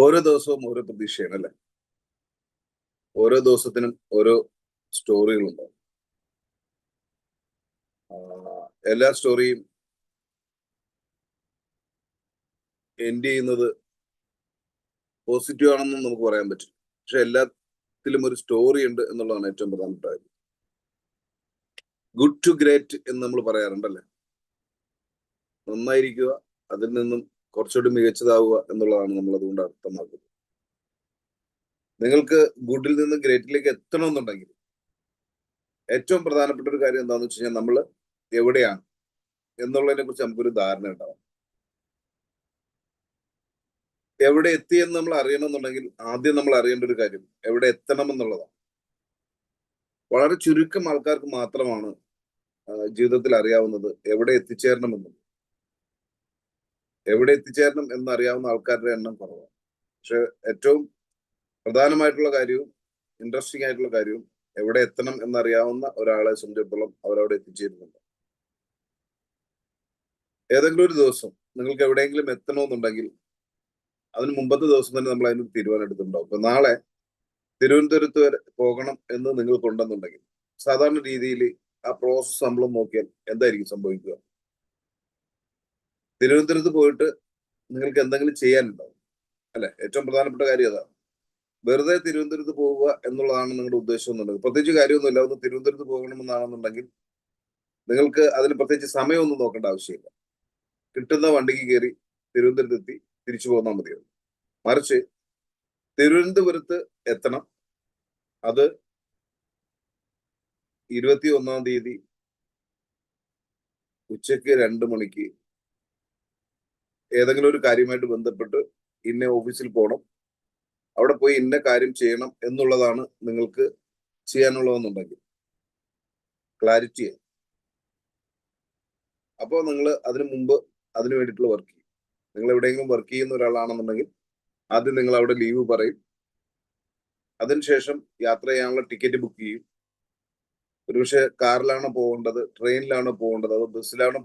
ഓരോ ദിവസവും ഓരോ പ്രതീക്ഷയാണ് അല്ലെ? ഓരോ ദിവസത്തിനും ഓരോ സ്റ്റോറികളുണ്ടാവും എല്ലാ സ്റ്റോറിയും എൻഡ് ചെയ്യുന്നത് പോസിറ്റീവ് ആണെന്നും നമുക്ക് പറയാൻ പറ്റും. പക്ഷെ എല്ലാത്തിലും ഒരു സ്റ്റോറി ഉണ്ട് എന്നുള്ളതാണ് ഏറ്റവും പ്രധാനപ്പെട്ട കാര്യം. ഗുഡ് ടു ഗ്രേറ്റ് എന്ന് നമ്മൾ പറയാറുണ്ടല്ലേ? നന്നായിരിക്കുക അതിൽ നിന്നും കുറച്ചുകൂടി മികച്ചതാവുക എന്നുള്ളതാണ് നമ്മൾ അതുകൊണ്ട് അർത്ഥമാക്കുന്നത്. നിങ്ങൾക്ക് ഗുഡിൽ നിന്ന് ഗ്രേറ്റിലേക്ക് എത്തണമെന്നുണ്ടെങ്കിൽ ഏറ്റവും പ്രധാനപ്പെട്ട ഒരു കാര്യം എന്താണെന്ന് വെച്ച് കഴിഞ്ഞാൽ നമ്മൾ എവിടെയാണ് എന്നുള്ളതിനെ കുറിച്ച് നമുക്കൊരു ധാരണ ഉണ്ടാവും എവിടെ എത്തി എന്ന് നമ്മൾ അറിയണമെന്നുണ്ടെങ്കിൽ ആദ്യം നമ്മൾ അറിയേണ്ട ഒരു കാര്യം എവിടെ എത്തണം എന്നുള്ളതാണ്. വളരെ ചുരുക്കം ആൾക്കാർക്ക് മാത്രമാണ് ജീവിതത്തിൽ അറിയാവുന്നത് എവിടെ എത്തിച്ചേരണമെന്നുള്ളത് എവിടെ എത്തിച്ചേരണം എന്നറിയാവുന്ന ആൾക്കാരുടെ എണ്ണം കുറവാണ്. പക്ഷെ ഏറ്റവും പ്രധാനമായിട്ടുള്ള കാര്യവും ഇൻട്രസ്റ്റിംഗ് ആയിട്ടുള്ള കാര്യവും എവിടെ എത്തണം എന്നറിയാവുന്ന ഒരാളെ സംബന്ധിച്ചിടത്തോളം അവരവിടെ എത്തിച്ചേരുന്നുണ്ട്. ഏതെങ്കിലും ഒരു ദിവസം നിങ്ങൾക്ക് എവിടെയെങ്കിലും എത്തണമെന്നുണ്ടെങ്കിൽ അതിന് മുമ്പത്തെ ദിവസം തന്നെ നമ്മൾ അതിന് തീരുമാനം എടുത്തിട്ടുണ്ടാവും ഇപ്പൊ നാളെ തിരുവനന്തപുരത്ത് വരെ പോകണം എന്ന് നിങ്ങൾക്കുണ്ടെന്നുണ്ടെങ്കിൽ സാധാരണ രീതിയിൽ ആ പ്രോസസ്സ് നമ്മൾ നോക്കിയാൽ എന്തായിരിക്കും സംഭവിക്കുക? തിരുവനന്തപുരത്ത് പോയിട്ട് നിങ്ങൾക്ക് എന്തെങ്കിലും ചെയ്യാനുണ്ടാവും. അല്ലെ? ഏറ്റവും പ്രധാനപ്പെട്ട കാര്യം അതാണ്. വെറുതെ തിരുവനന്തപുരത്ത് പോവുക എന്നുള്ളതാണ് നിങ്ങളുടെ ഉദ്ദേശം എന്നുണ്ടെങ്കിൽ. പ്രത്യേകിച്ച് കാര്യമൊന്നുമില്ല. ഒന്ന് തിരുവനന്തപുരത്ത് പോകണമെന്നാണെന്നുണ്ടെങ്കിൽ നിങ്ങൾക്ക് അതിന് പ്രത്യേകിച്ച് സമയമൊന്നും നോക്കേണ്ട ആവശ്യമില്ല. കിട്ടുന്ന വണ്ടിക്ക് കയറി തിരുവനന്തപുരത്ത് എത്തി തിരിച്ചു പോന്നാൽ മതിയാവും മറിച്ച് തിരുവനന്തപുരത്ത് എത്തണം. അത് ഇരുപത്തി ഒന്നാം തീയതി ഉച്ചയ്ക്ക് രണ്ട് മണിക്ക് ഏതെങ്കിലും ഒരു കാര്യമായിട്ട് ബന്ധപ്പെട്ട് ഇന്ന ഓഫീസിൽ പോകണം അവിടെ പോയി ഇന്ന കാര്യം ചെയ്യണം എന്നുള്ളതാണ് നിങ്ങൾക്ക് ചെയ്യാനുള്ളതെന്നുണ്ടെങ്കിൽ. ക്ലാരിറ്റി അപ്പോൾ നിങ്ങൾ അതിനു മുമ്പ് അതിനു വേണ്ടിയിട്ടുള്ള വർക്ക് ചെയ്യും. നിങ്ങൾ എവിടെയെങ്കിലും വർക്ക് ചെയ്യുന്ന ഒരാളാണെന്നുണ്ടെങ്കിൽ ആദ്യം നിങ്ങൾ അവിടെ ലീവ് പറയും. അതിനുശേഷം യാത്ര ചെയ്യാനുള്ള ടിക്കറ്റ് ബുക്ക് ചെയ്യും. ഒരുപക്ഷെ കാറിലാണോ പോകേണ്ടത് ട്രെയിനിലാണോ പോകേണ്ടത് അതോ ബസ്സിലാണോ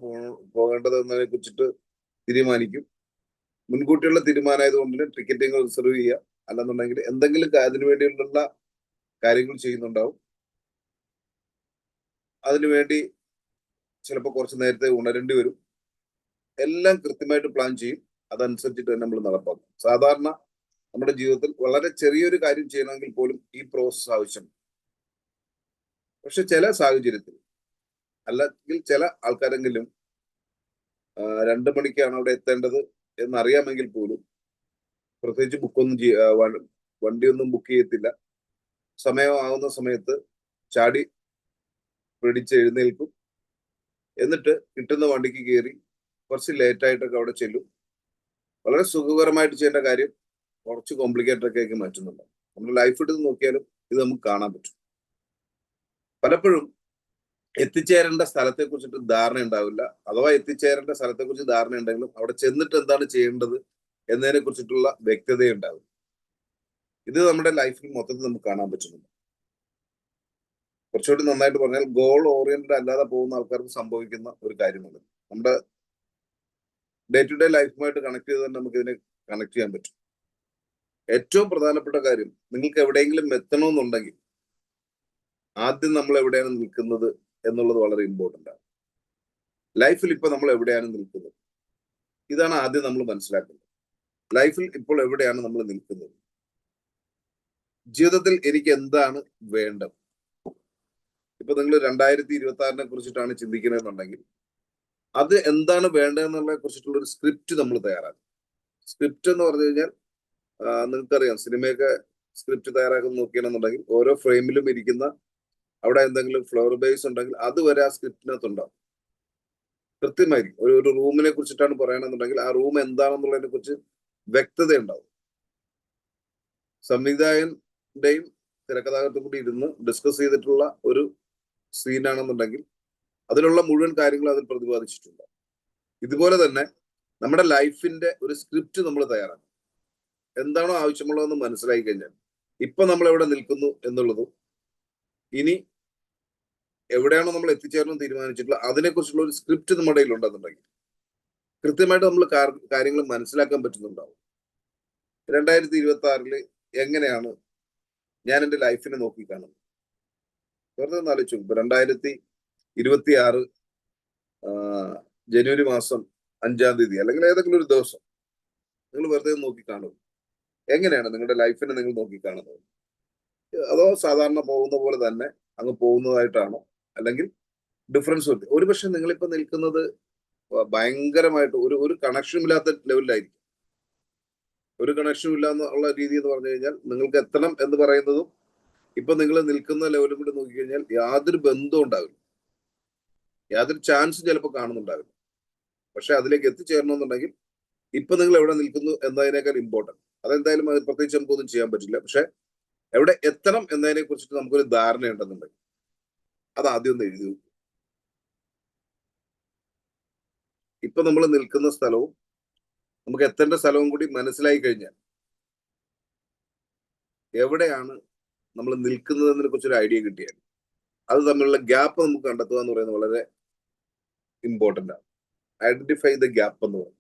പോകേണ്ടത് എന്നതിനെ കുറിച്ചിട്ട് തീരുമാനിക്കും. മുൻകൂട്ടിയുള്ള തീരുമാനമായതുകൊണ്ട് തന്നെ ടിക്കറ്റിങ് റിസർവ് ചെയ്യുക. അല്ലെന്നുണ്ടെങ്കിൽ എന്തെങ്കിലും അതിനു വേണ്ടിയുള്ള കാര്യങ്ങൾ ചെയ്യുന്നുണ്ടാവും. അതിനുവേണ്ടി ചിലപ്പോൾ കുറച്ച് നേരത്തെ ഉണരേണ്ടി വരും. എല്ലാം കൃത്യമായിട്ട് പ്ലാൻ ചെയ്യും. അതനുസരിച്ചിട്ട് തന്നെ നമ്മൾ നടപ്പാക്കും. സാധാരണ നമ്മുടെ ജീവിതത്തിൽ വളരെ ചെറിയൊരു കാര്യം ചെയ്യണമെങ്കിൽ പോലും ഈ പ്രോസസ്സ് ആവശ്യമാണ്. പക്ഷെ ചില സാഹചര്യത്തിൽ അല്ലെങ്കിൽ ചില ആൾക്കാരെങ്കിലും രണ്ട് മണിക്കാണ് അവിടെ എത്തേണ്ടത് എന്നറിയാമെങ്കിൽ പോലും പ്രത്യേകിച്ച് ബുക്കൊന്നും വണ്ടിയൊന്നും ബുക്ക് ചെയ്യത്തില്ല. സമയമാകുന്ന സമയത്ത് ചാടി പിടിച്ച് എഴുന്നേൽക്കും. എന്നിട്ട് കിട്ടുന്ന വണ്ടിക്ക് കയറി കുറച്ച് ലേറ്റായിട്ടൊക്കെ അവിടെ ചെല്ലും. വളരെ സുഖകരമായിട്ട് ചെയ്യേണ്ട കാര്യം കുറച്ച് കോംപ്ലിക്കേറ്റഡ് ഒക്കെ ആക്കി മാറ്റുന്നുണ്ട്. നമ്മുടെ ലൈഫ് എടുത്ത് നോക്കിയാലും ഇത് നമുക്ക് കാണാൻ പറ്റും. പലപ്പോഴും എത്തിച്ചേരേണ്ട സ്ഥലത്തെ കുറിച്ചിട്ട് ധാരണ ഉണ്ടാവില്ല. അഥവാ എത്തിച്ചേരേണ്ട സ്ഥലത്തെ കുറിച്ച് ധാരണ ഉണ്ടെങ്കിലും അവിടെ ചെന്നിട്ട് എന്താണ് ചെയ്യേണ്ടത് എന്നതിനെ കുറിച്ചിട്ടുള്ള വ്യക്തത ഉണ്ടാവും ഇത് നമ്മുടെ ലൈഫിൽ മൊത്തത്തിൽ നമുക്ക് കാണാൻ പറ്റുന്നുണ്ട്. കുറച്ചുകൂടി നന്നായിട്ട് പറഞ്ഞാൽ ഗോൾ ഓറിയന്റഡ് അല്ലാതെ പോകുന്ന ആൾക്കാർക്ക് സംഭവിക്കുന്ന ഒരു കാര്യമാണ് നമ്മുടെ ഡേ ടു ഡേ ലൈഫുമായിട്ട് കണക്ട് ചെയ്ത് തന്നെ നമുക്ക് ഇതിനെ കണക്ട് ചെയ്യാൻ പറ്റും. ഏറ്റവും പ്രധാനപ്പെട്ട കാര്യം നിങ്ങൾക്ക് എവിടെയെങ്കിലും എത്തണമെന്നുണ്ടെങ്കിൽ ആദ്യം നമ്മൾ എവിടെയാണ് നിൽക്കുന്നത് എന്നുള്ളത് വളരെ ഇമ്പോർട്ടന്റ് ആണ്. ലൈഫിൽ ഇപ്പൊ നമ്മൾ എവിടെയാണ് നിൽക്കുന്നത്? ഇതാണ് ആദ്യം നമ്മൾ മനസ്സിലാക്കുന്നത് ലൈഫിൽ ഇപ്പോൾ എവിടെയാണ് നമ്മൾ നിൽക്കുന്നത്? ജീവിതത്തിൽ എനിക്ക് എന്താണ് വേണ്ടത്? ഇപ്പൊ നിങ്ങൾ രണ്ടായിരത്തി ഇരുപത്തി ആറിനെ കുറിച്ചിട്ടാണ് ചിന്തിക്കുന്നതെന്നുണ്ടെങ്കിൽ അത് എന്താണ് വേണ്ടതെന്നുള്ളതിനെ കുറിച്ചിട്ടുള്ള ഒരു സ്ക്രിപ്റ്റ് നമ്മൾ തയ്യാറാക്കും. സ്ക്രിപ്റ്റ് എന്ന് പറഞ്ഞു കഴിഞ്ഞാൽ നിങ്ങൾക്കറിയാം സിനിമയൊക്കെ സ്ക്രിപ്റ്റ് തയ്യാറാക്കുന്ന നോക്കുകയാണെന്നുണ്ടെങ്കിൽ ഓരോ ഫ്രെയിമിലും ഇരിക്കുന്ന അവിടെ എന്തെങ്കിലും ഫ്ലവർ ബേസ് ഉണ്ടെങ്കിൽ അത് വരെ ആ സ്ക്രിപ്റ്റിനകത്ത് ഉണ്ടാവും കൃത്യമായിരിക്കും. ഒരു ഒരു റൂമിനെ കുറിച്ചിട്ടാണ് പറയണമെന്നുണ്ടെങ്കിൽ ആ റൂം എന്താണെന്നുള്ളതിനെ കുറിച്ച് വ്യക്തത ഉണ്ടാവും സംവിധായകന്റെയും തിരക്കഥാകൃത്തും കൂടി ഇരുന്ന് ഡിസ്കസ് ചെയ്തിട്ടുള്ള ഒരു സീനാണെന്നുണ്ടെങ്കിൽ അതിലുള്ള മുഴുവൻ കാര്യങ്ങളും അതിൽ പ്രതിപാദിച്ചിട്ടുണ്ട്. ഇതുപോലെ തന്നെ നമ്മുടെ ലൈഫിന്റെ ഒരു സ്ക്രിപ്റ്റ് നമ്മൾ തയ്യാറാക്കും എന്താണോ ആവശ്യമുള്ളതെന്ന് മനസ്സിലാക്കി കഴിഞ്ഞാൽ ഇപ്പൊ നമ്മൾ എവിടെ നിൽക്കുന്നു എന്നുള്ളതും ഇനി എവിടെയാണോ നമ്മൾ എത്തിച്ചേരണം തീരുമാനിച്ചിട്ടുള്ളത് അതിനെക്കുറിച്ചുള്ള ഒരു സ്ക്രിപ്റ്റ് നമ്മുടെ കയ്യിൽ ഉണ്ടെന്നുണ്ടെങ്കിൽ കൃത്യമായിട്ട് നമ്മൾ കാര്യങ്ങൾ മനസ്സിലാക്കാൻ പറ്റുന്നുണ്ടാവും. രണ്ടായിരത്തി ഇരുപത്തി ആറിൽ എങ്ങനെയാണ് ഞാൻ എന്റെ ലൈഫിനെ നോക്കി കാണുന്നത്? വെറുതെ ഒന്ന് രണ്ടായിരത്തി ഇരുപത്തി ആറ് ജനുവരി മാസം അഞ്ചാം തീയതി അല്ലെങ്കിൽ ഏതെങ്കിലും ഒരു ദിവസം നിങ്ങൾ വെറുതെ നോക്കി കാണും എങ്ങനെയാണ് നിങ്ങളുടെ ലൈഫിനെ നിങ്ങൾ നോക്കി കാണുന്നത്? അതോ സാധാരണ പോകുന്ന പോലെ തന്നെ അങ്ങ് പോകുന്നതായിട്ടാണോ? അല്ലെങ്കിൽ ഡിഫറൻസ് വരുത്തി ഒരുപക്ഷെ നിങ്ങളിപ്പോ നിൽക്കുന്നത് ഭയങ്കരമായിട്ട് ഒരു ഒരു കണക്ഷനും ഇല്ലാത്ത ലെവലിലായിരിക്കും ഒരു കണക്ഷനും ഇല്ല എന്നുള്ള രീതി എന്ന് പറഞ്ഞു കഴിഞ്ഞാൽ നിങ്ങൾക്ക് എത്തണം എന്ന് പറയുന്നതും ഇപ്പൊ നിങ്ങൾ നിൽക്കുന്ന ലെവലും കൂടി നോക്കിക്കഴിഞ്ഞാൽ യാതൊരു ബന്ധവും ഉണ്ടാവില്ല. യാതൊരു ചാൻസും ചിലപ്പോൾ കാണുന്നുണ്ടാവില്ല. പക്ഷെ അതിലേക്ക് എത്തിച്ചേരണമെന്നുണ്ടെങ്കിൽ ഇപ്പൊ നിങ്ങൾ എവിടെ നിൽക്കുന്നു എന്നതിനേക്കാൾ ഇമ്പോർട്ടന്റ് അതെന്തായാലും അത് പ്രത്യേകിച്ച് നമുക്കൊന്നും ചെയ്യാൻ പറ്റില്ല. പക്ഷെ എവിടെ എത്തണം എന്നതിനെ കുറിച്ചിട്ട് നമുക്കൊരു ധാരണ ഉണ്ടെന്നുണ്ടെങ്കിൽ അത് ആദ്യം ഒന്ന് എഴുതി നോക്കൂ. ഇപ്പൊ നമ്മൾ നിൽക്കുന്ന സ്ഥലവും നമുക്ക് എത്തേണ്ട സ്ഥലവും കൂടി മനസ്സിലായി കഴിഞ്ഞാൽ എവിടെയാണ് നമ്മൾ നിൽക്കുന്നതെന്നതിനെ കുറിച്ചൊരു ഐഡിയ കിട്ടിയാൽ അത് തമ്മിലുള്ള ഗ്യാപ്പ് നമുക്ക് കണ്ടെത്തുക എന്ന് പറയുന്നത് വളരെ ഇമ്പോർട്ടന്റ് ആണ്. ഐഡന്റിഫൈ ദ ഗ്യാപ്പ് എന്ന് പറയുന്നത്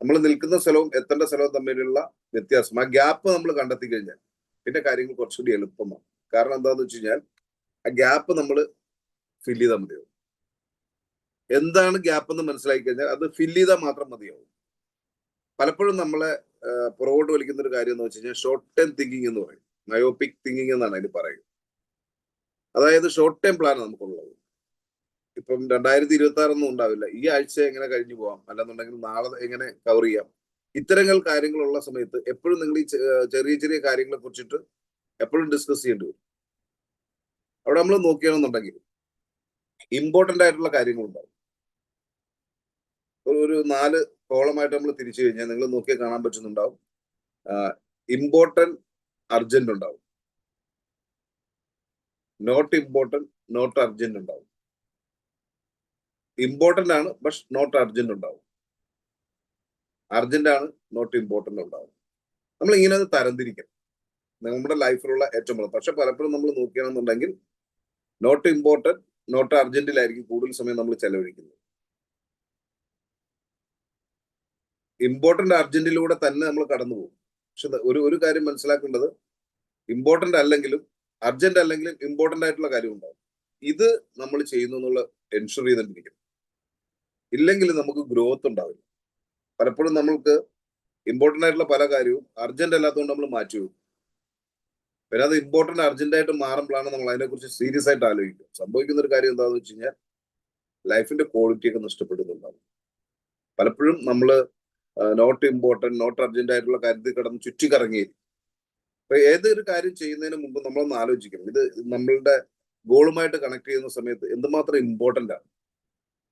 നമ്മൾ നിൽക്കുന്ന സ്ഥലവും എത്തേണ്ട സ്ഥലവും തമ്മിലുള്ള വ്യത്യാസം. ആ ഗ്യാപ്പ് നമ്മൾ കണ്ടെത്തി കഴിഞ്ഞാൽ പിന്നെ കാര്യങ്ങൾ കുറച്ചുകൂടി എളുപ്പമാണ്. കാരണം എന്താണെന്ന് വെച്ച് കഴിഞ്ഞാൽ ആ ഗ്യാപ്പ് നമ്മൾ ഫില്ല് ചെയ്താൽ മതിയാവും. എന്താണ് ഗ്യാപ്പ് എന്ന് മനസ്സിലാക്കി കഴിഞ്ഞാൽ അത് ഫില്ല് ചെയ്താൽ മാത്രം മതിയാവും. പലപ്പോഴും നമ്മളെ പുറകോട്ട് വലിക്കുന്ന ഒരു കാര്യം എന്ന് വെച്ച് കഴിഞ്ഞാൽ ഷോർട്ട് ടേം തിങ്കിങ് എന്ന് പറയും. മയോപിക് തിങ്കിങ് എന്നാണ് അതിന് പറയുന്നത്. അതായത് ഷോർട്ട് ടേം പ്ലാൻ നമുക്കുള്ളത്. ഇപ്പം രണ്ടായിരത്തി ഇരുപത്തി ആറൊന്നും ഉണ്ടാവില്ല. ഈ ആഴ്ച എങ്ങനെ കഴിഞ്ഞു പോവാം? അല്ലെന്നുണ്ടെങ്കിൽ നാളെ എങ്ങനെ കവർ ചെയ്യാം? ഇത്തരങ്ങൾ കാര്യങ്ങളുള്ള സമയത്ത് എപ്പോഴും നിങ്ങൾ ഈ ചെറിയ ചെറിയ കാര്യങ്ങളെ കുറിച്ചിട്ട് എപ്പോഴും ഡിസ്കസ് ചെയ്യേണ്ടി വരും. അവിടെ നമ്മൾ നോക്കുകയാണെന്നുണ്ടെങ്കിൽ ഇമ്പോർട്ടന്റ് ആയിട്ടുള്ള കാര്യങ്ങളുണ്ടാവും. ഒരു- നാല് കോളമായിട്ട് നമ്മൾ തിരിച്ചു കഴിഞ്ഞാൽ നിങ്ങൾ നോക്കിയാൽ കാണാൻ പറ്റുന്നുണ്ടാവും. ഇമ്പോർട്ടന്റ് അർജന്റ് ഉണ്ടാവും. നോട്ട് ഇമ്പോർട്ടന്റ് നോട്ട് അർജന്റ് ഉണ്ടാവും. ഇമ്പോർട്ടന്റ് ആണ് ബട്ട് നോട്ട് അർജന്റ് ഉണ്ടാവും. അർജന്റ് ആണ് നോട്ട് ഇമ്പോർട്ടന്റ് ഉണ്ടാവും. നമ്മൾ ഇങ്ങനെ അത് തരംതിരിക്കണം. നമ്മുടെ ലൈഫിലുള്ള ഏറ്റവും പക്ഷെ പലപ്പോഴും നമ്മൾ നോക്കുകയാണെന്നുണ്ടെങ്കിൽ നോട്ട് ഇമ്പോർട്ടന്റ് നോട്ട് അർജന്റിലായിരിക്കും കൂടുതൽ സമയം നമ്മൾ ചെലവഴിക്കുന്നത്. ഇമ്പോർട്ടന്റ് അർജന്റിലൂടെ തന്നെ നമ്മൾ കടന്നു പോകും. പക്ഷെ ഒരു ഒരു കാര്യം മനസ്സിലാക്കേണ്ടത് ഇമ്പോർട്ടന്റ് അല്ലെങ്കിലും അർജന്റ് അല്ലെങ്കിലും ഇമ്പോർട്ടന്റ് ആയിട്ടുള്ള കാര്യം ഉണ്ടാവും. ഇത് നമ്മൾ ചെയ്യുന്നു എന്നുള്ള എൻഷുർ ചെയ്തിട്ടിരിക്കണം. ഇല്ലെങ്കിൽ നമുക്ക് ഗ്രോത്ത് ഉണ്ടാവില്ല. പലപ്പോഴും നമ്മൾക്ക് ഇമ്പോർട്ടന്റ് ആയിട്ടുള്ള പല കാര്യവും അർജന്റ് അല്ലാത്തതുകൊണ്ട് നമ്മൾ മാറ്റി വെക്കും. പിന്നെ അത് ഇമ്പോർട്ടന്റ് അർജന്റ് ആയിട്ട് മാറുമ്പോഴാണ് നമ്മൾ അതിനെക്കുറിച്ച് സീരിയസ് ആയിട്ട് ആലോചിക്കുക സംഭവിക്കുന്ന ഒരു കാര്യം എന്താണെന്ന് വെച്ച് കഴിഞ്ഞാൽ ലൈഫിന്റെ ക്വാളിറ്റി ഒക്കെ നഷ്ടപ്പെടുന്നുണ്ടാവും. പലപ്പോഴും നമ്മൾ നോട്ട് ഇമ്പോർട്ടന്റ് നോട്ട് അർജന്റ് ആയിട്ടുള്ള കാര്യത്തിൽ കിടന്ന് ചുറ്റിക്കറങ്ങി അപ്പൊ ഏതൊരു കാര്യം ചെയ്യുന്നതിന് മുമ്പ് നമ്മളൊന്ന് ആലോചിക്കണം. ഇത് നമ്മളുടെ ഗോളുമായിട്ട് കണക്ട് ചെയ്യുന്ന സമയത്ത് എന്തുമാത്രം ഇമ്പോർട്ടന്റ് ആണ്?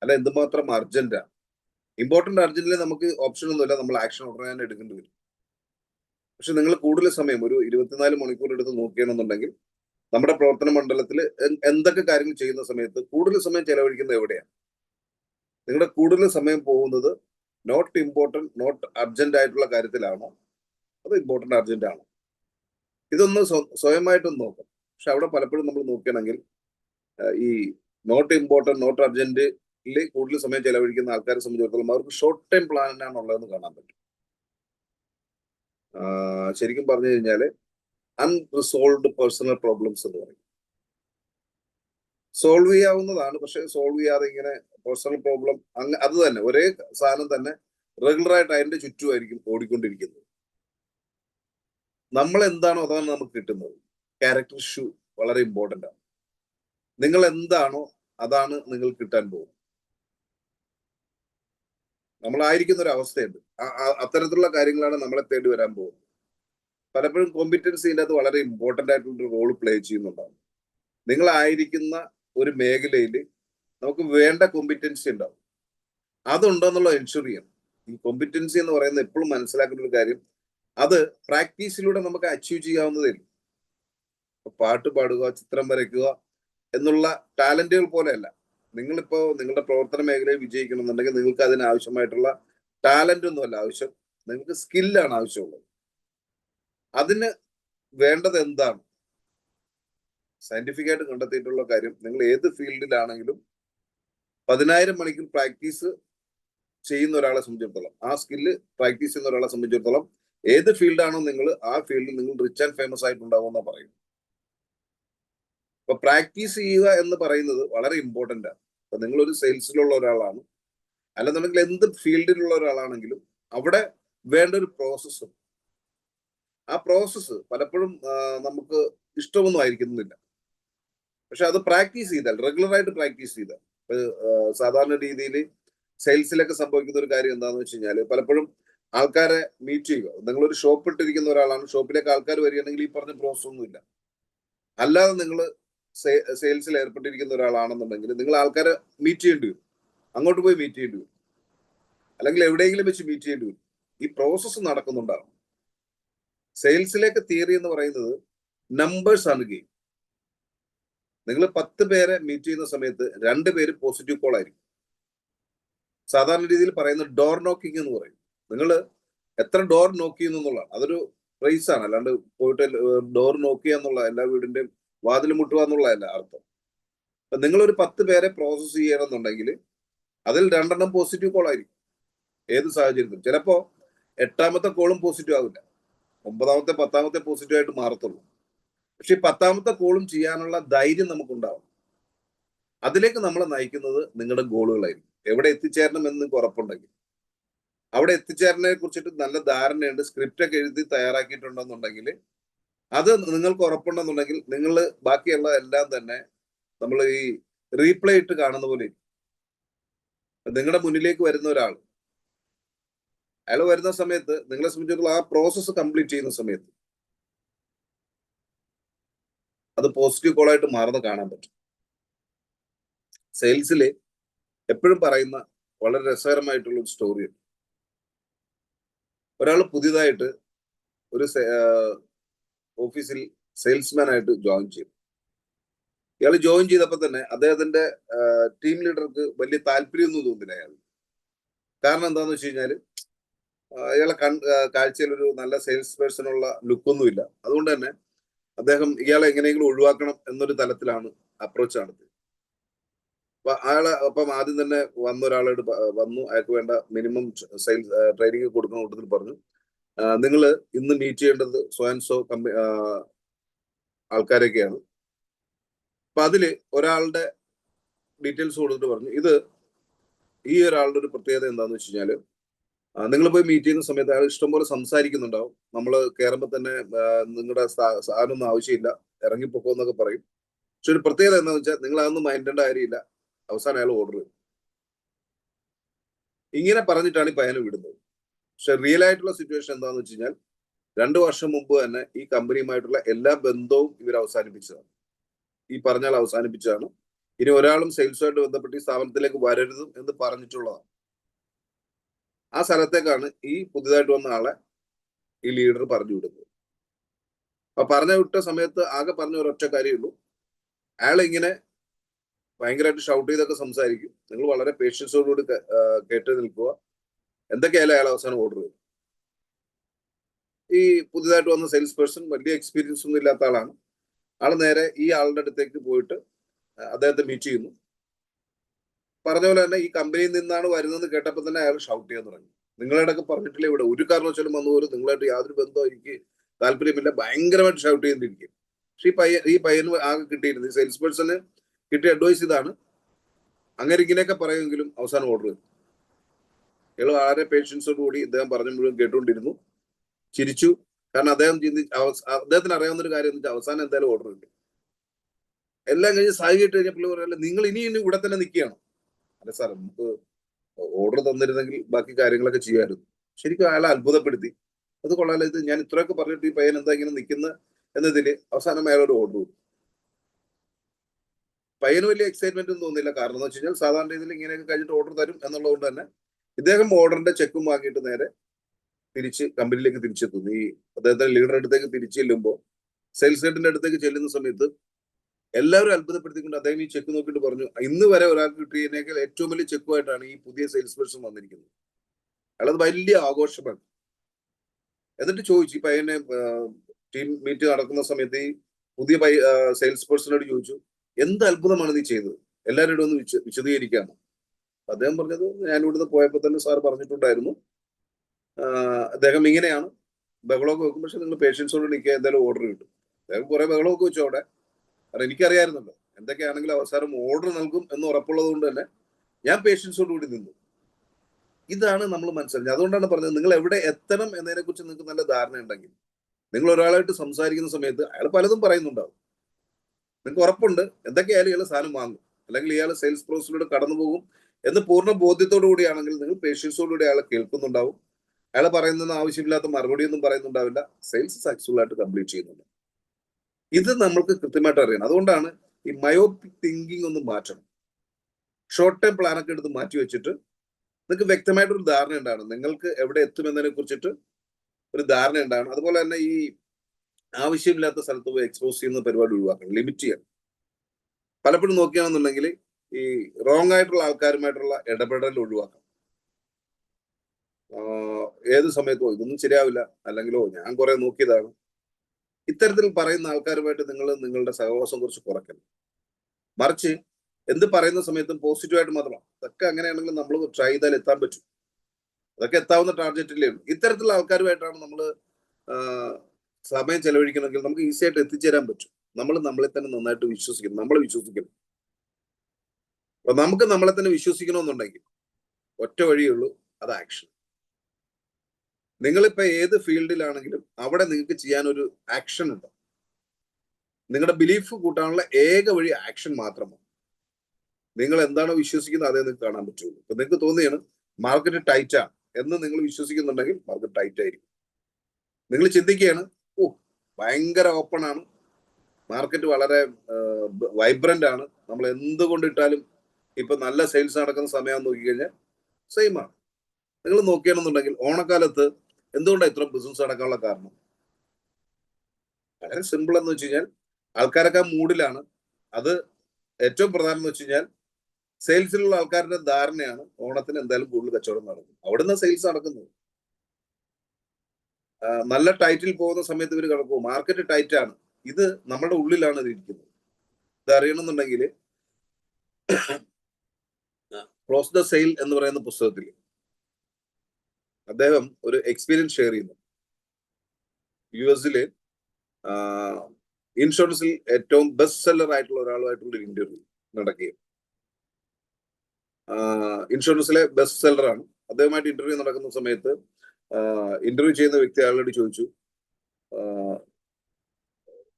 അല്ല എന്തുമാത്രം അർജന്റ് ആണ്? ഇമ്പോർട്ടന്റ് അർജന്റിൽ നമുക്ക് ഓപ്ഷൻ ഒന്നുമില്ല. നമ്മൾ ആക്ഷൻ ഉടനെ തന്നെ എടുക്കേണ്ടി വരും. പക്ഷെ നിങ്ങൾ കൂടുതൽ സമയം ഒരു ഇരുപത്തിനാല് മണിക്കൂർ എടുത്ത് നോക്കുകയാണെന്നുണ്ടെങ്കിൽ നമ്മുടെ പ്രവർത്തന മണ്ഡലത്തിൽ എന്തൊക്കെ കാര്യങ്ങൾ ചെയ്യുന്ന സമയത്ത് കൂടുതൽ സമയം ചെലവഴിക്കുന്നത് എവിടെയാണ്? നിങ്ങളുടെ കൂടുതൽ സമയം പോകുന്നത് നോട്ട് ഇമ്പോർട്ടന്റ് നോട്ട് അർജന്റ് ആയിട്ടുള്ള കാര്യത്തിലാണോ? അത് ഇമ്പോർട്ടന്റ് അർജന്റ് ആണോ? ഇതൊന്ന് സ്വ- സ്വയമായിട്ടൊന്ന് നോക്കാം. പക്ഷെ അവിടെ പലപ്പോഴും നമ്മൾ നോക്കുകയാണെങ്കിൽ ഈ നോട്ട് ഇമ്പോർട്ടന്റ് നോട്ട് അർജന്റിൽ കൂടുതൽ സമയം ചെലവഴിക്കുന്ന ആൾക്കാരെ സംബന്ധിച്ചിടത്തോളം അവർക്ക് ഷോർട്ട് ടൈം പ്ലാനാണ് ഉള്ളതെന്ന് കാണാൻ പറ്റും. ശരിക്കും പറഞ്ഞു കഴിഞ്ഞാൽ അൺറിസോൾവ്ഡ് പേഴ്സണൽ പ്രോബ്ലംസ് എന്ന് പറയും. സോൾവ് ചെയ്യാവുന്നതാണ് പക്ഷെ സോൾവ് ചെയ്യാതെ ഇങ്ങനെ പേഴ്സണൽ പ്രോബ്ലം അങ്ങ് അത് തന്നെ ഒരേ സാധനം തന്നെ റെഗുലറായിട്ട് അതിന്റെ ചുറ്റുമായിരിക്കും ഓടിക്കൊണ്ടിരിക്കുന്നത്. നമ്മൾ എന്താണോ അതാണ് നമുക്ക് കിട്ടുന്നത്. ക്യാരക്ടർ ഇഷ്യൂ വളരെ ഇമ്പോർട്ടന്റ് ആണ്. നിങ്ങൾ എന്താണോ അതാണ് നിങ്ങൾ കിട്ടാൻ പോകുന്നത്. നമ്മളായിരിക്കുന്ന ഒരു അവസ്ഥയുണ്ട് അത്തരത്തിലുള്ള കാര്യങ്ങളാണ് നമ്മളെ തേടി വരാൻ പോകുന്നത്. പലപ്പോഴും കോമ്പിറ്റൻസി ഇതിന്റെ അത് വളരെ ഇമ്പോർട്ടന്റ് ആയിട്ടുള്ള റോൾ പ്ലേ ചെയ്യുന്നുണ്ടാവും. നിങ്ങളായിരിക്കുന്ന ഒരു മേഖലയിൽ നമുക്ക് വേണ്ട കോമ്പിറ്റൻസി ഉണ്ടാവും. അതുണ്ടോന്നുള്ള എൻഷുർ ചെയ്യണം. ഈ കോമ്പിറ്റൻസി എന്ന് പറയുന്നത് എപ്പോഴും മനസ്സിലാക്കുന്ന ഒരു കാര്യം അത് പ്രാക്ടീസിലൂടെ നമുക്ക് അച്ചീവ് ചെയ്യാവുന്നതേ പാട്ട് പാടുക ചിത്രം വരയ്ക്കുക എന്നുള്ള ടാലന്റുകൾ പോലെയല്ല. നിങ്ങളിപ്പോ നിങ്ങളുടെ പ്രവർത്തന മേഖലയിൽ വിജയിക്കണമെന്നുണ്ടെങ്കിൽ നിങ്ങൾക്ക് അതിന് ആവശ്യമായിട്ടുള്ള ടാലന്റ് ഒന്നുമല്ല ആവശ്യം നിങ്ങൾക്ക് സ്കില്ലാണ് ആവശ്യമുള്ളത്. അതിന് വേണ്ടത് എന്താണ്? സയന്റിഫിക് ആയിട്ട് കണ്ടെത്തിയിട്ടുള്ള കാര്യം നിങ്ങൾ ഏത് ഫീൽഡിലാണെങ്കിലും പതിനായിരം മണിക്കൂർ പ്രാക്ടീസ് ചെയ്യുന്ന ഒരാളെ സംബന്ധിച്ചിടത്തോളം ആ സ്കില്ല് പ്രാക്ടീസ് ചെയ്യുന്ന ഒരാളെ സംബന്ധിച്ചിടത്തോളം ഏത് ഫീൽഡാണോ നിങ്ങൾ ആ ഫീൽഡിൽ നിങ്ങൾ റിച്ച് ആൻഡ് ഫേമസ് ആയിട്ടുണ്ടാവുമെന്നാണ് പറയുന്നത്. പറയും അപ്പൊ പ്രാക്ടീസ് ചെയ്യുക എന്ന് പറയുന്നത് വളരെ ഇമ്പോർട്ടന്റ് ആണ്. അപ്പൊ ഒരു സെയിൽസിലുള്ള ഒരാളാണ്. അല്ലെന്നുണ്ടെങ്കിൽ എന്ത് ഫീൽഡിലുള്ള ഒരാളാണെങ്കിലും അവിടെ വേണ്ട ഒരു പ്രോസസ്സ് ആ പ്രോസസ്സ് പലപ്പോഴും നമുക്ക് ഇഷ്ടമൊന്നും ആയിരിക്കുന്നില്ല. പക്ഷെ അത് പ്രാക്ടീസ് ചെയ്താൽ റെഗുലർ ആയിട്ട് പ്രാക്ടീസ് ചെയ്താൽ സാധാരണ രീതിയിൽ സെയിൽസിലൊക്കെ സംഭവിക്കുന്ന ഒരു കാര്യം എന്താണെന്ന് വെച്ച് കഴിഞ്ഞാൽ പലപ്പോഴും ആൾക്കാരെ മീറ്റ് ചെയ്യുക. നിങ്ങളൊരു ഷോപ്പ് ഇട്ടിരിക്കുന്ന ഒരാളാണ്. ഷോപ്പിലേക്ക് ആൾക്കാർ വരികയാണെങ്കിൽ ഈ പറഞ്ഞ പ്രോസസ്സൊന്നുമില്ല അല്ലാതെ നിങ്ങൾ സെയിൽസിൽ ഏർപ്പെട്ടിരിക്കുന്ന ഒരാളാണെന്നുണ്ടെങ്കിൽ നിങ്ങൾ ആൾക്കാരെ മീറ്റ് ചെയ്യേണ്ടി വരും. അങ്ങോട്ട് പോയി മീറ്റ് ചെയ്യേണ്ടി വരും. അല്ലെങ്കിൽ എവിടെയെങ്കിലും വെച്ച് മീറ്റ് ചെയ്യേണ്ടി വരും. ഈ പ്രോസസ്സ് നടക്കുന്നുണ്ടാകും സെയിൽസിലേക്ക് തിയറി എന്ന് പറയുന്നത് നമ്പേഴ്സ് ആണ് ഗെയിം നിങ്ങൾ പത്ത് പേരെ മീറ്റ് ചെയ്യുന്ന സമയത്ത് രണ്ട് പേര് പോസിറ്റീവ് കോൾ ആയിരിക്കും. സാധാരണ രീതിയിൽ പറയുന്ന ഡോർ നോക്കിംഗ് എന്ന് പറയും. നിങ്ങൾ എത്ര ഡോർ നോക്കി എന്നുള്ളതാണ്. അതൊരു റേസ് ആണ്. അല്ലാണ്ട് പോയിട്ട് ഡോർ നോക്കുക എന്നുള്ള എല്ലാ വീടിന്റെയും വാതിൽ മുട്ടുക എന്നുള്ളതല്ല അർത്ഥം. നിങ്ങളൊരു പത്ത് പേരെ പ്രോസസ് ചെയ്യണമെന്നുണ്ടെങ്കിൽ അതിൽ രണ്ടെണ്ണം പോസിറ്റീവ് കോൾ ആയിരിക്കും. ഏത് സാഹചര്യത്തിലും. ചിലപ്പോ എട്ടാമത്തെ കോളും പോസിറ്റീവ് ആവില്ല. ഒമ്പതാമത്തെ പത്താമത്തെ പോസിറ്റീവ് ആയിട്ട് മാറത്തുള്ളൂ. പക്ഷെ പത്താമത്തെ കോളും ചെയ്യാനുള്ള ധൈര്യം നമുക്കുണ്ടാവും അതിലേക്ക് നമ്മളെ നയിക്കുന്നത് നിങ്ങളുടെ ഗോളുകളായിരിക്കും. എവിടെ എത്തിച്ചേരണം എന്ന് നിങ്ങൾക്ക് ഉറപ്പുണ്ടെങ്കിൽ. അവിടെ എത്തിച്ചേരനെ കുറിച്ചിട്ട് നല്ല ധാരണയുണ്ട്. സ്ക്രിപ്റ്റ് ഒക്കെ എഴുതി തയ്യാറാക്കിയിട്ടുണ്ടെന്നുണ്ടെങ്കിൽ അത് നിങ്ങൾക്ക് ഉറപ്പുണ്ടെന്നുണ്ടെങ്കിൽ നിങ്ങൾ ബാക്കിയുള്ള എല്ലാം തന്നെ നമ്മൾ ഈ റീപ്ലേ ഇട്ട് കാണുന്ന പോലെ നിങ്ങളുടെ മുന്നിലേക്ക് വരുന്ന ഒരാൾ അയാൾ വരുന്ന സമയത്ത് നിങ്ങളെ സംബന്ധിച്ചിടത്തോളം ആ പ്രോസസ്സ് കംപ്ലീറ്റ് ചെയ്യുന്ന സമയത്ത് അത് പോസിറ്റീവ് കോളായിട്ട് മാറുന്ന കാണാൻ പറ്റും. സെയിൽസിൽ എപ്പോഴും പറയുന്ന വളരെ രസകരമായിട്ടുള്ള ഒരു സ്റ്റോറിയുണ്ട് ഒരാൾ പുതിയതായിട്ട് ഒരു ഓഫീസിൽ സെയിൽസ്മാൻ ആയിട്ട് ജോയിൻ ചെയ്തു. ഇയാൾ ജോയിൻ ചെയ്തപ്പോൾ തന്നെ അദ്ദേഹത്തിന്റെ ടീം ലീഡർക്ക് വലിയ താല്പര്യമൊന്നും തോന്നില്ല അയാൾ കാരണം എന്താന്ന് വെച്ച് കഴിഞ്ഞാൽ ഇയാളെ കൺ കാഴ്ചയിൽ ഒരു നല്ല സെയിൽസ് പേഴ്സണുള്ള ലുക്കൊന്നുമില്ല അതുകൊണ്ട് തന്നെ അദ്ദേഹം ഇയാളെ എങ്ങനെയെങ്കിലും ഒഴിവാക്കണം എന്നൊരു തലത്തിലാണ് അപ്രോച്ച് നടത്തിയത്. അപ്പൊ അയാളെ അപ്പം ആദ്യം തന്നെ വന്ന ഒരാളോട് വന്നു. അയാൾക്ക് വേണ്ട മിനിമം സെയിൽസ് ട്രെയിനിങ് കൊടുക്കുന്ന കൂട്ടത്തിൽ പറഞ്ഞു. നിങ്ങൾ ഇന്ന് മീറ്റ് ചെയ്യേണ്ടത് സ്വയം സോ കമ്പനി ആൾക്കാരൊക്കെയാണ്. അപ്പൊ അതിൽ ഒരാളുടെ ഡീറ്റെയിൽസ് കൊടുത്തിട്ട് പറഞ്ഞു. ഇത് ഈ ഒരാളുടെ ഒരു പ്രത്യേകത എന്താന്ന് വെച്ച് കഴിഞ്ഞാൽ നിങ്ങൾ പോയി മീറ്റ് ചെയ്യുന്ന സമയത്ത് അയാൾ ഇഷ്ടംപോലെ സംസാരിക്കുന്നുണ്ടാവും. നമ്മൾ കയറുമ്പോൾ തന്നെ നിങ്ങളുടെ സാധനമൊന്നും ആവശ്യമില്ല. ഇറങ്ങിപ്പോക്കോ എന്നൊക്കെ പറയും. പക്ഷെ ഒരു പ്രത്യേകത എന്താണെന്ന് വെച്ചാൽ നിങ്ങൾ അതൊന്നും മൈൻഡേണ്ട കാര്യമില്ല. അവസാനം അയാൾ ഓർഡർ ചെയ്യും ഇങ്ങനെ പറഞ്ഞിട്ടാണ് ഈ പയ്യനെ വിടുന്നത്. പക്ഷെ റിയൽ ആയിട്ടുള്ള സിറ്റുവേഷൻ എന്താണെന്ന് വെച്ച് കഴിഞ്ഞാൽ രണ്ടു വർഷം മുമ്പ് തന്നെ ഈ കമ്പനിയുമായിട്ടുള്ള എല്ലാ ബന്ധവും ഇവർ അവസാനിപ്പിച്ചതാണ്. ഈ പറഞ്ഞാൽ അവസാനിപ്പിച്ചതാണ്. ഇനി ഒരാളും സെയിൽസുമായിട്ട് ബന്ധപ്പെട്ട് ഈ സ്ഥാപനത്തിലേക്ക് വരരുതും എന്ന് പറഞ്ഞിട്ടുള്ളതാണ്. ആ സ്ഥലത്തേക്കാണ് ഈ പുതിയതായിട്ട് വന്ന ആളെ ഈ ലീഡർ പറഞ്ഞു വിടുന്നത്. അപ്പൊ പറഞ്ഞു വിട്ട സമയത്ത് ആകെ പറഞ്ഞ ഒരൊറ്റ കാര്യമുള്ളൂ അയാൾ ഇങ്ങനെ ഭയങ്കരമായിട്ട് ഷൗട്ട് ചെയ്തൊക്കെ സംസാരിക്കും. നിങ്ങൾ വളരെ പേഷ്യൻസോടുകൂടി കേട്ട് നിൽക്കുക. എന്തൊക്കെയായാലും അയാൾ അവസാനം ഓർഡർ ചെയ്തു. ഈ പുതിയതായിട്ട് വന്ന സെയിൽസ് പേഴ്സൺ വലിയ എക്സ്പീരിയൻസ് ഒന്നും ഇല്ലാത്ത ആളാണ്. ആൾ നേരെ ഈ ആളുടെ അടുത്തേക്ക് പോയിട്ട് അദ്ദേഹത്തെ മീറ്റ് ചെയ്യുന്നു. പറഞ്ഞ പോലെ തന്നെ ഈ കമ്പനിയിൽ നിന്നാണ് വരുന്നത് കേട്ടപ്പോൾ തന്നെ അയാൾ ഷൗട്ട് ചെയ്യാൻ തുടങ്ങി. നിങ്ങളോടൊക്കെ പറഞ്ഞിട്ടില്ല ഇവിടെ? ഒരു കാരണവശാലും വന്നു പോലും നിങ്ങളായിട്ട് യാതൊരു ബന്ധവും എനിക്ക് താല്പര്യമില്ല. ഭയങ്കരമായിട്ട് ഷൗട്ട് ചെയ്തിരിക്കും പക്ഷെ ഈ പയ്യൻ ഈ പയ്യന് ആകെ കിട്ടിയിരുന്നു സെയിൽസ് പേഴ്സണ് കിട്ടിയ അഡ്വൈസ് ഇതാണ്. അങ്ങനെ ഇങ്ങനെയൊക്കെ പറയുമെങ്കിലും അവസാനം ഓർഡർ ചെയ്തു. അയാൾ വളരെ പേഷ്യൻസോട് കൂടി ഇദ്ദേഹം പറഞ്ഞു മുഴുവൻ കേട്ടുകൊണ്ടിരുന്നു. ചിരിച്ചു. കാരണം അദ്ദേഹം ചിന്തി അദ്ദേഹത്തിന് അറിയാവുന്ന ഒരു കാര്യം വെച്ചാൽ അവസാനം എന്തായാലും ഓർഡർ ഉണ്ട് എല്ലാം കഴിഞ്ഞ് സാഹിട്ട് കേട്ട് കഴിഞ്ഞപ്പോൾ പറയല്ല നിങ്ങൾ ഇനി ഇനി ഇവിടെ തന്നെ നിൽക്കുകയാണ്. അല്ല സാർ നമുക്ക് ഓർഡർ തന്നിരുന്നെങ്കിൽ ബാക്കി കാര്യങ്ങളൊക്കെ ചെയ്യാമായിരുന്നു. ശരിക്കും അയാളെ അത്ഭുതപ്പെടുത്തി. അത് കൊള്ളാലോ ഇത് ഞാൻ ഇത്രയൊക്കെ പറഞ്ഞിട്ട് ഈ പയ്യൻ എന്താ ഇങ്ങനെ നിൽക്കുന്ന? എന്നതിൽ അവസാനം അയാളോട് ഓർഡർ കൊടുത്തു പയ്യന് വലിയ എക്സൈറ്റ്മെന്റ് ഒന്നും തോന്നില്ല കാരണം എന്ന് വെച്ച് കഴിഞ്ഞാൽ സാധാരണ രീതിയിൽ ഇങ്ങനെയൊക്കെ കഴിഞ്ഞിട്ട് ഓർഡർ തരും എന്നുള്ളത് തന്നെ ഇദ്ദേഹം ഓർഡറിന്റെ ചെക്കും വാങ്ങിയിട്ട് നേരെ തിരിച്ച് കമ്പനിയിലേക്ക് തിരിച്ചെത്തുന്നു. ഈ അദ്ദേഹത്തിന്റെ ലീഡറുടെ അടുത്തേക്ക് തിരിച്ചു ചെല്ലുമ്പോൾ സെയിൽസ് ഹെഡിന്റെ അടുത്തേക്ക് ചെല്ലുന്ന സമയത്ത് എല്ലാവരും അത്ഭുതപ്പെടുത്തിക്കൊണ്ട് അദ്ദേഹം ഈ ചെക്ക് നോക്കിയിട്ട് പറഞ്ഞു ഇന്ന് വരെ ഒരാൾക്ക് കിട്ടിയതിനേക്കാൾ ഏറ്റവും വലിയ ചെക്കുമായിട്ടാണ് ഈ പുതിയ സെയിൽസ് പേഴ്സൺ വന്നിരിക്കുന്നത്. അയാളത് വലിയ ആഘോഷമാണ്. എന്നിട്ട് ചോദിച്ചു ഈ പയ്യനെ ടീം മീറ്റ് നടക്കുന്ന സമയത്ത് ഈ പുതിയ സെയിൽസ് പേഴ്സണോട് ചോദിച്ചു എന്ത് അത്ഭുതമാണ് നീ ചെയ്തത്? എല്ലാവരോടും ഒന്ന് വിശദീകരിക്കാമോ? അദ്ദേഹം പറഞ്ഞത് ഞാൻ ഇവിടുന്ന് പോയപ്പോൾ തന്നെ സാർ പറഞ്ഞിട്ടുണ്ടായിരുന്നു. അദ്ദേഹം ഇങ്ങനെയാണ് ബഹളമൊക്കെ വെക്കും. പക്ഷെ നിങ്ങൾ പേഷ്യൻസോട് നിൽക്കുക എന്തായാലും ഓർഡർ കിട്ടും. അദ്ദേഹം കുറെ ബഹളമൊക്കെ വെച്ചു അവിടെ. കാരണം എനിക്കറിയായിരുന്നല്ലോ എന്തൊക്കെയാണെങ്കിലും അവസാനം ഓർഡർ നൽകും എന്ന് ഉറപ്പുള്ളത് കൊണ്ട് തന്നെ ഞാൻ പേഷ്യൻസോട് കൂടി നിന്നു. ഇതാണ് നമ്മൾ മനസ്സിലാക്കുന്നത്. അതുകൊണ്ടാണ് പറഞ്ഞത് നിങ്ങൾ എവിടെ എത്തണം എന്നതിനെ കുറിച്ച് നിങ്ങൾക്ക് നല്ല ധാരണ ഉണ്ടെങ്കിൽ. നിങ്ങൾ ഒരാളായിട്ട് സംസാരിക്കുന്ന സമയത്ത് അയാൾ പലതും പറയുന്നുണ്ടാവും. നിങ്ങൾക്ക് ഉറപ്പുണ്ട്. എന്തൊക്കെയായാലും ഇയാൾ സാധനം വാങ്ങും. അല്ലെങ്കിൽ ഇയാൾ സെയിൽസ് പ്രോസസ്സിലൂടെ കടന്നു പോകും എന്ന് പൂർണ ബോധ്യത്തോടു കൂടിയാണെങ്കിൽ നിങ്ങൾ പേഷ്യൻസോടുകൂടി അയാളെ കേൾക്കുന്നുണ്ടാവും. അയാൾ പറയുന്നതിന് ആവശ്യമില്ലാത്ത മറുപടി ഒന്നും പറയുന്നുണ്ടാവില്ല. സെയിൽസ് സക്സസ്ഫുൾ ആയിട്ട് കംപ്ലീറ്റ് ചെയ്യുന്നുണ്ട്. ഇത് നമ്മൾക്ക് കൃത്യമായിട്ട് അറിയണം. അതുകൊണ്ടാണ് ഈ മയോപിക് തിങ്കിങ് ഒന്ന് മാറ്റണം. ഷോർട്ട് ടൈം പ്ലാൻ ഒക്കെ എടുത്ത് മാറ്റി വെച്ചിട്ട് നിങ്ങൾക്ക് വ്യക്തമായിട്ടൊരു ധാരണ ഉണ്ടാണ് നിങ്ങൾക്ക് എവിടെ എത്തുമെന്നതിനെ കുറിച്ചിട്ട് ഒരു ധാരണ ഉണ്ടാണ് അതുപോലെ തന്നെ ഈ ആവശ്യമില്ലാത്ത സ്ഥലത്ത് പോയി എക്സ്പോസ് ചെയ്യുന്ന പരിപാടി ഒഴിവാക്കണം. ലിമിറ്റ് ചെയ്യണം. പലപ്പോഴും നോക്കുകയാണെന്നുണ്ടെങ്കിൽ ഈ റോങ് ആയിട്ടുള്ള ആൾക്കാരുമായിട്ടുള്ള ഇടപെടൽ ഒഴിവാക്കണം. ഏത് സമയത്തോ ഇതൊന്നും ശരിയാവില്ല. അല്ലെങ്കിലോ ഞാൻ കുറെ നോക്കിയതാണ്. ഇത്തരത്തിൽ പറയുന്ന ആൾക്കാരുമായിട്ട് നിങ്ങൾ നിങ്ങളുടെ സഹവാസം കുറിച്ച് കുറയ്ക്കണം. മറിച്ച് എന്ത് പറയുന്ന സമയത്തും പോസിറ്റീവായിട്ട് മാത്രം. അതൊക്കെ അങ്ങനെയാണെങ്കിൽ നമ്മൾ ട്രൈ ചെയ്താൽ എത്താൻ പറ്റും. അതൊക്കെ എത്താവുന്ന ടാർഗറ്റിലേ ഉള്ളൂ ഇത്തരത്തിലുള്ള ആൾക്കാരുമായിട്ടാണ് നമ്മൾ സമയം ചെലവഴിക്കണമെങ്കിൽ നമുക്ക് ഈസി ആയിട്ട് എത്തിച്ചേരാൻ പറ്റും. നമ്മൾ നമ്മളെ തന്നെ നന്നായിട്ട് വിശ്വസിക്കണം. നമ്മൾ വിശ്വസിക്കണം. അപ്പൊ നമുക്ക് നമ്മളെ തന്നെ വിശ്വസിക്കണമെന്നുണ്ടെങ്കിൽ ഒറ്റ വഴിയേ ഉള്ളൂ അത് ആക്ഷൻ നിങ്ങളിപ്പോ ഏത് ഫീൽഡിലാണെങ്കിലും അവിടെ നിങ്ങൾക്ക് ചെയ്യാൻ ഒരു ആക്ഷൻ ഉണ്ട്. നിങ്ങളുടെ ബിലീഫ് കൂട്ടാനുള്ള ഏക വഴി ആക്ഷൻ മാത്രമാണ്. നിങ്ങൾ എന്താണോ വിശ്വസിക്കുന്നത് അതേ നിങ്ങൾക്ക് കാണാൻ പറ്റുള്ളൂ. ഇപ്പൊ നിങ്ങൾക്ക് തോന്നിയാണ് മാർക്കറ്റ് ടൈറ്റാണ് എന്ന് നിങ്ങൾ വിശ്വസിക്കുന്നുണ്ടെങ്കിൽ മാർക്കറ്റ് ടൈറ്റ് ആയിരിക്കും. നിങ്ങൾ ചിന്തിക്കുകയാണ് ഓ ഭയങ്കര ഓപ്പൺ ആണ്. മാർക്കറ്റ് വളരെ വൈബ്രന്റ് ആണ്. നമ്മൾ എന്തുകൊണ്ടിട്ടാലും ഇപ്പൊ നല്ല സെയിൽസ് നടക്കുന്ന സമയം നോക്കിക്കഴിഞ്ഞാൽ സെയിം ആണ്. നിങ്ങൾ നോക്കുകയാണെന്നുണ്ടെങ്കിൽ ഓണക്കാലത്ത് എന്തുകൊണ്ടാണ് ഇത്ര ബിസിനസ് നടക്കാനുള്ള കാരണം? വളരെ സിമ്പിൾ എന്ന് വെച്ച് കഴിഞ്ഞാൽ ആൾക്കാരൊക്കെ മൂഡിലാണ്. അത് ഏറ്റവും പ്രധാനം എന്ന് വെച്ച് കഴിഞ്ഞാൽ സെയിൽസിലുള്ള ആൾക്കാരുടെ ധാരണയാണ് ഓണത്തിന് എന്തായാലും കൂടുതൽ കച്ചവടം നടക്കും അവിടുന്ന് സെയിൽസ് നടക്കുന്നത്. നല്ല ടൈറ്റിൽ പോകുന്ന സമയത്ത് ഇവർ കിടക്കും. മാർക്കറ്റ് ടൈറ്റ് ആണ്. ഇത് നമ്മുടെ ഉള്ളിലാണ് ഇത് ഇരിക്കുന്നത്. ഇത് അറിയണമെന്നുണ്ടെങ്കിൽ ക്ലോസ് ദ സെയിൽ എന്ന് പറയുന്ന പുസ്തകത്തിൽ അദ്ദേഹം ഒരു എക്സ്പീരിയൻസ് ഷെയർ ചെയ്യുന്നു. യു എസിൽ ഇൻഷുറൻസിൽ ഏറ്റവും ബെസ്റ്റ് സെല്ലർ ആയിട്ടുള്ള ഒരാളുമായിട്ടുള്ള ഒരു ഇന്റർവ്യൂ നടക്കുകയും. ഇൻഷുറൻസിലെ ബെസ്റ്റ് സെല്ലറാണ് അദ്ദേഹമായിട്ട് ഇന്റർവ്യൂ നടക്കുന്ന സമയത്ത് ഇന്റർവ്യൂ ചെയ്യുന്ന വ്യക്തി ആളോട് ചോദിച്ചു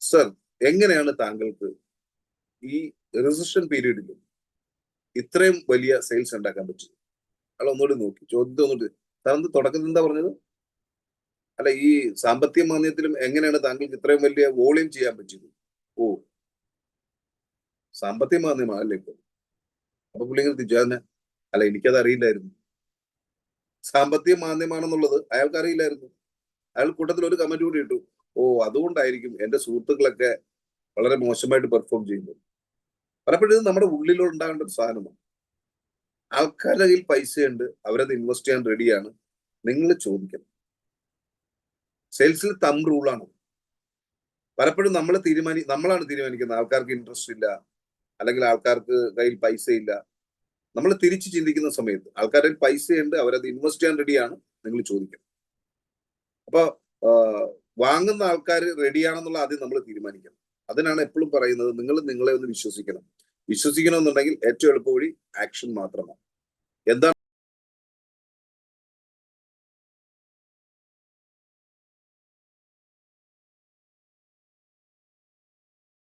സർ എങ്ങനെയാണ് താങ്കൾക്ക് ഈ റെസിഷൻ പീരീഡിലും ഇത്രയും വലിയ സെയിൽസ് ഉണ്ടാക്കാൻ പറ്റും. അയാൾ ഒന്നുകൂടി നോക്കി ചോദ്യത്തെ ഒന്നുകൂടി. താങ്കൾ തുടക്കത്തിൽ എന്താ പറഞ്ഞത്? അല്ല ഈ സാമ്പത്തിക മാന്ദ്യത്തിലും എങ്ങനെയാണ് താങ്കൾക്ക് ഇത്രയും വലിയ വോളിയം ചെയ്യാൻ പറ്റിയത്? ഓ സാമ്പത്തിക മാന്ദ്യമാണ് അല്ലേ ഇപ്പൊ? അപ്പൊ പുള്ളിങ്ങനെ തിരിച്ചു അല്ല എനിക്കത് അറിയില്ലായിരുന്നു. സാമ്പത്തിക മാന്ദ്യമാണെന്നുള്ളത് അയാൾക്ക് അറിയില്ലായിരുന്നു. അയാൾ കൂട്ടത്തിൽ ഒരു കമന്റ് കൂടി ഇട്ടു. ഓ അതുകൊണ്ടായിരിക്കും എന്റെ സുഹൃത്തുക്കളൊക്കെ വളരെ മോശമായിട്ട് പെർഫോം ചെയ്യുന്നത്. പലപ്പോഴും നമ്മുടെ ഉള്ളിലുണ്ടാകേണ്ട ഒരു സാധനമാണ്. ആൾക്കാരുടെ കയ്യിൽ പൈസയുണ്ട് അവരത് ഇൻവെസ്റ്റ് ചെയ്യാൻ റെഡിയാണ് നിങ്ങൾ ചോദിക്കണം. സെയിൽസിൽ തം റൂളാണ് പലപ്പോഴും നമ്മൾ തീരുമാനി നമ്മളാണ് തീരുമാനിക്കുന്നത്. ആൾക്കാർക്ക് ഇൻട്രസ്റ്റ് ഇല്ല അല്ലെങ്കിൽ ആൾക്കാർക്ക് കയ്യിൽ പൈസ ഇല്ല. നമ്മൾ തിരിച്ച് ചിന്തിക്കുന്ന സമയത്ത് ആൾക്കാരുടെ കയ്യിൽ പൈസയുണ്ട് അവരത് ഇൻവെസ്റ്റ് ചെയ്യാൻ റെഡിയാണ് നിങ്ങൾ ചോദിക്കണം. അപ്പോൾ വാങ്ങുന്ന ആൾക്കാർ റെഡിയാണെന്നുള്ള ആദ്യം നമ്മൾ തീരുമാനിക്കണം. അതിനാണ് എപ്പോഴും പറയുന്നത് നിങ്ങൾ നിങ്ങളെ ഒന്ന് വിശ്വസിക്കണം. വിശ്വസിക്കണമെന്നുണ്ടെങ്കിൽ ഏറ്റവും എളുപ്പ വഴി ആക്ഷൻ മാത്രമാണ്. എന്താണ്